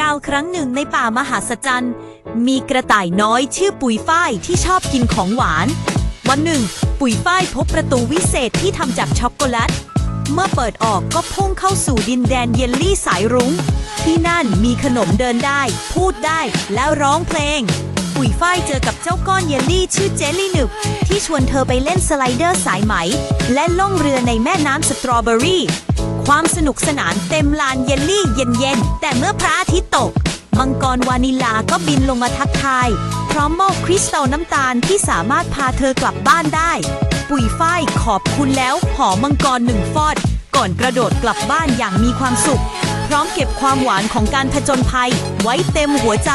กาวครั้งหนึ่งในป่ามหาสจรรย์มีกระต่ายน้อยชื่อปุ๋ยฝ้ายที่ชอบกินของหวาน วันหนึ่ง ปุ๋ยฝ้ายพบประตูวิเศษที่ทำจากช็อกโกแลต เมื่อเปิดออกก็พุ่งเข้าสู่ดินแดนเยลลี่สายรุง้ง ที่นั่นมีขนมเดินได้ พูดได้แล้วร้องเพลง ปุ๋ยฝ้ายเจอกับเจ้าก้อนเยลลี่ชื่อเจลลี่หนึบที่ชวนเธอไปเล่นสไลเดอร์สายไหม และล่องเรือในแม่น้ำสตรอเบอรี่ นุกสนานเต็มลานเยลลี่เย็นๆ แต่เมื่อพระอาทิตย์ตก มังกรวานิลาก็บินลงมาทักทาย พร้อมมอบคริสตัลน้ำตาลที่สามารถพาเธอกลับบ้านได้ ปุ๋ยฝ้ายขอบคุณแล้วหอมมังกรหนึ่งฟอด ก่อนกระโดดกลับบ้านอย่างมีความสุข พร้อมเก็บความหวานของการผจญภัย ไว้เต็มหัวใจ